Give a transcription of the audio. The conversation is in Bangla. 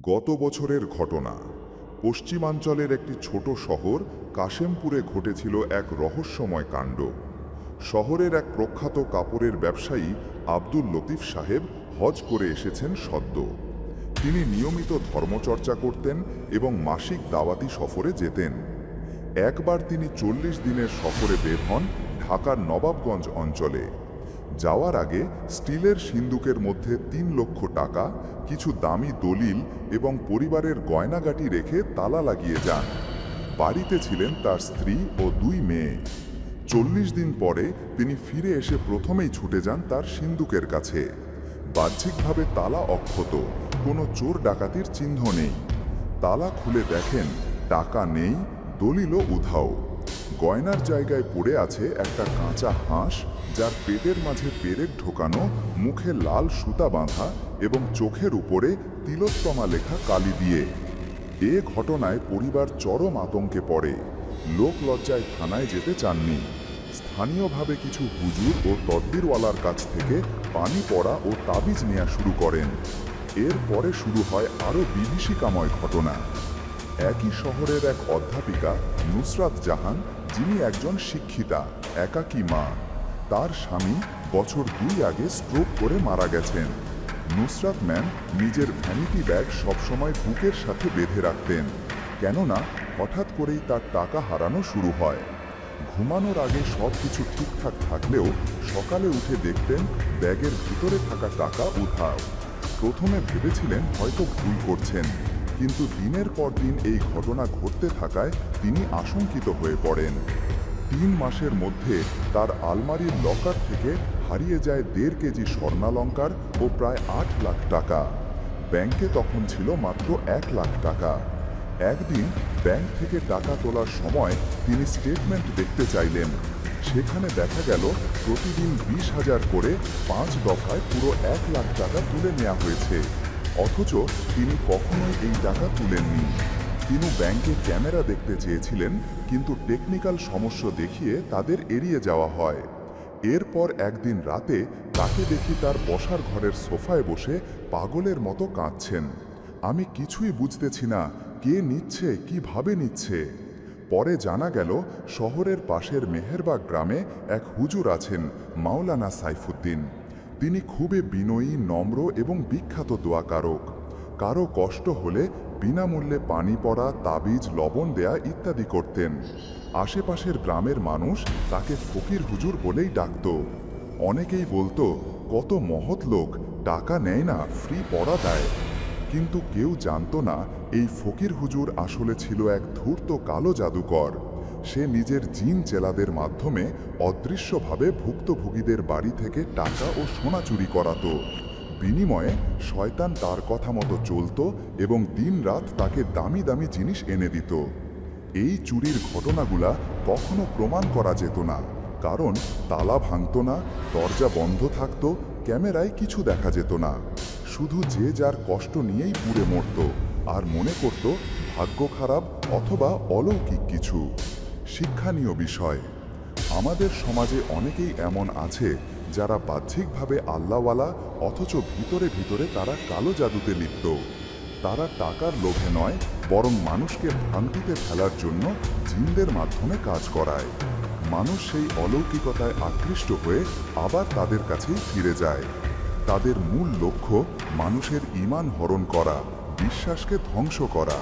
গত বছরের ঘটনা। পশ্চিমাঞ্চলের একটি ছোট শহর কাশেমপুরে ঘটেছিল এক রহস্যময় কাণ্ড। শহরের এক প্রখ্যাত কাপড়ের ব্যবসায়ী আব্দুল লতিফ সাহেব হজ করে এসেছেন সদ্য। তিনি নিয়মিত ধর্মচর্চা করতেন এবং মাসিক দাওয়াতি সফরে যেতেন। একবার তিনি চল্লিশ দিনের সফরে বের হন ঢাকার নবাবগঞ্জ অঞ্চলে। যাওয়ার আগে স্টিলের সিন্দুকের মধ্যে তিন লক্ষ টাকা, কিছু দামি দলিল এবং পরিবারের গয়নাগাটি রেখে তালা লাগিয়ে যান। বাড়িতে ছিলেন তার স্ত্রী ও দুই মেয়ে। চল্লিশ দিন পরে তিনি ফিরে এসে প্রথমেই ছুটে যান তার সিন্দুকের কাছে। বাহ্যিকভাবে তালা অক্ষত, কোনো চোর ডাকাতির চিহ্ন নেই। তালা খুলে দেখেন, টাকা নেই, দলিলও উধাও। গয়নার জায়গায় পড়ে আছে একটা কাঁচা হাঁস, যার পেটের মাঝে পেরেক ঢোকানো, মুখে লাল সুতা বাঁধা এবং চোখের উপরে তিলোত্তমা লেখা কালি দিয়ে। এ ঘটনায় পরিবার চরম আতঙ্কে পড়ে। লোক লজ্জায় থানায় যেতে চাননি। স্থানীয়ভাবে কিছু হুজুর ও তদ্বিরওয়ালার কাছ থেকে পানি পড়া ও তাবিজ নেওয়া শুরু করেন। এরপরে শুরু হয় আরও বিভীষিকাময় ঘটনা। একই শহরের এক অধ্যাপিকা, নুসরাত জাহান যিনি একজন শিক্ষিতা, একাকী মা, তার স্বামী বছর দুই আগে স্ট্রোক করে মারা গেছেন। নুসরাত ম্যাম নিজের ভ্যানিটি ব্যাগ সবসময় বুকের সাথে বেঁধে রাখতেন, কেননা হঠাৎ করেই তার টাকা হারানো শুরু হয়। ঘুমানোর আগে সব কিছু ঠিকঠাক থাকলেও সকালে উঠে দেখতেন ব্যাগের ভিতরে থাকা টাকা উধাও। প্রথমে ভেবেছিলেন হয়তো ভুল করছেন। কিন্তু দিনের পর দিন এই ঘটনা ঘটতে থাকায় তিনি আশঙ্কিত হয়ে পড়েন। তিন মাসের মধ্যে তার আলমারির লকার থেকে হারিয়ে যায় দেড় কেজি স্বর্ণালঙ্কার ও প্রায় আট লাখ টাকা। ব্যাংকে তখন ছিল মাত্র এক লাখ টাকা। একদিন ব্যাংক থেকে টাকা তোলার সময় তিনি স্টেটমেন্ট দেখতে চাইলেন। সেখানে দেখা গেল, প্রতিদিন বিশ হাজার করে পাঁচ দফায় পুরো এক লাখ টাকা তুলে নেওয়া হয়েছে। অথচ তিনি কখনোই এই টাকা তুলেননি। তিনি ব্যাংকে ক্যামেরা দেখতে চেয়েছিলেন, কিন্তু টেকনিক্যাল সমস্যা দেখিয়ে তাদের এড়িয়ে যাওয়া হয়। এরপর একদিন রাতে তাকে দেখি তার বসার ঘরের সোফায় বসে পাগলের মতো কাঁদছেন। আমি কিছুই বুঝতেছি না, কে নিচ্ছে, কীভাবে নিচ্ছে? পরে জানা গেল, শহরের পাশের মেহেরবাগ গ্রামে এক হুজুর আছেন, মাওলানা সাইফুদ্দিন। তিনি খুবই বিনয়ী, নম্র এবং বিখ্যাত দোয়াকারক। কারও কষ্ট হলে বিনামূল্যে পানি পড়া, তাবিজ, লবণ দেয়া ইত্যাদি করতেন। আশেপাশের গ্রামের মানুষ তাকে ফকির হুজুর বলেই ডাকত। অনেকেই বলতো, কত মহৎ লোক, টাকা নেয় না, ফ্রি পড়া দেয়। কিন্তু কেউ জানত না, এই ফকির হুজুর আসলে ছিল এক ধূর্ত কালো জাদুকর। সে নিজের জিন চেলাদের মাধ্যমে অদৃশ্যভাবে ভুক্তভোগীদের বাড়ি থেকে টাকা ও সোনা চুরি করাতো। বিনিময়ে শয়তান তার কথা মতো চলতো এবং দিনরাত তাকে দামি দামি জিনিস এনে দিত। এই চুরির ঘটনাগুলা কখনো প্রমাণ করা যেত না, কারণ তালা ভাঙতো না, দরজা বন্ধ থাকত, ক্যামেরায় কিছু দেখা যেত না। শুধু যে যার কষ্ট নিয়েই পুড়ে মরত, আর মনে করত ভাগ্য খারাপ অথবা অলৌকিক কিছু। শিক্ষানীয় বিষয়। আমাদের সমাজে অনেকেই এমন আছে যারা বাহ্যিকভাবে আল্লাহওয়ালা অথচ ভিতরে ভিতরে তারা কালো জাদুতে লিপ্ত। তারা টাকার লোভে নয়, বরং মানুষকে ভ্রান্তিতে ফেলার জন্য জিনদের মাধ্যমে কাজ করায়। মানুষ সেই অলৌকিকতায় আকৃষ্ট হয়ে আবার তাদের কাছেই ফিরে যায়। তাদের মূল লক্ষ্য মানুষের ইমান হরণ করা, বিশ্বাসকে ধ্বংস করা।